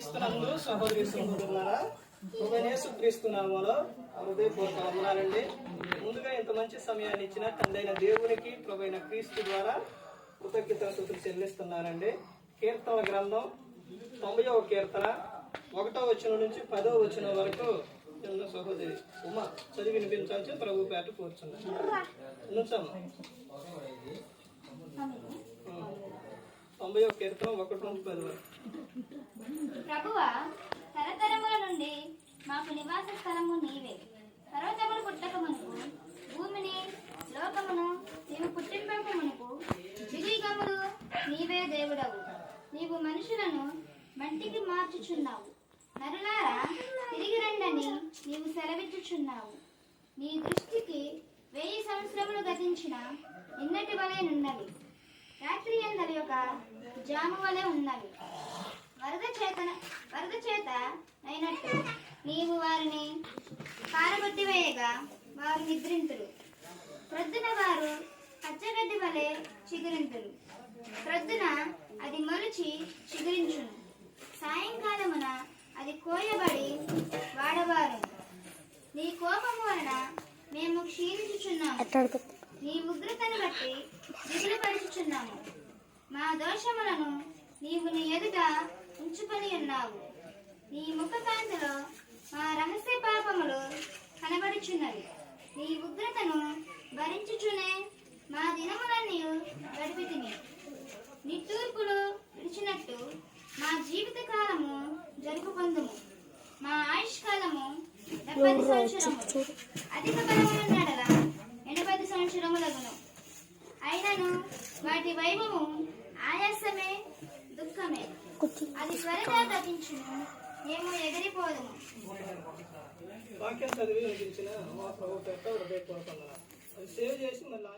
క్రీస్తునందు సహోదరి సహోదరులారా క్రీస్తు నామలో హృదయపూర్వక వందనాలండి. ముందుగా ఇంత మంచి సమయాన్ని ఇచ్చిన తండ్రైన దేవునికి ప్రభైన క్రీస్తు ద్వారా కృతజ్ఞత సూత్రులు చెల్లిస్తున్నారండి కీర్తన గ్రంథం తొంభైవ కీర్తన ఒకటో వచనం నుంచి పదో వచ్చిన వరకు చిన్న సహోదరి ఉమ చదివి వినిపించాల్సి ప్రభు పేట కూర్చున్నాను నుంచమ్మా. తొంభై ఒకటి ప్రభువా తరతరముల నుండి మాకు నివాస స్థలము నీవే. పర్వతములు పుట్టక మునుపు భూమిని లోకమును నీవు పుట్టింపక మునుపు దిగిగములు నీవే దేవుడవు. నీవు మనుషులను మంటికి మార్చుచున్నావు. నరులారా తిరిగి రండని నీవు సెలవిచ్చుచున్నావు. నీ దృష్టికి వెయ్యి సంవత్సరములు గతించిన నిన్నటి వలె నున్నవి. రాత్రి ఎందల జాము వలె ఉన్నవి. వరద చేత వరద చేత అయినట్టు నీవు వారిని కారగొట్టి వేయగా వారు నిద్రింతురు. ప్రొద్దున వారు పచ్చగడ్డి వలె చిగురింతురు. ప్రొద్దున అది మొలిచి చిగురించును. సాయంకాలమున అది కోయబడి వాడవారు. నీ కోపము వలన మేము క్షీణించుచున్నాము. నీ ఉగ్రతను బట్టి దిగులు పరుచుచున్నాము మా దోషములను నీవు నీ ఎదుట ఉంచుకొని ఉన్నావు. నీ ముఖ కాంతిలో మా రహస్య పాపములు కనబడుచున్నవి. నీ ఉగ్రతను భరించుచునే మా దినములన్నీ గడిపితిమి నిట్టూర్పులు విడిచినట్టు మా జీవిత కాలము జరుపుకొందుము మా ఆయుష్ కాలము డెబ్బై సంవత్సరములు అధిక బలముల నడల ఎనభై సంవత్సరములగును. అయినను వాటి వైభవము ఆయాసమే దుఃఖమే. అది త్వరగా గతించును మేము ఎగిరిపోదుము. వాక్యం చదివి వినిపించిన మా ప్రభు. అది సేవ్ చేసి మళ్ళీ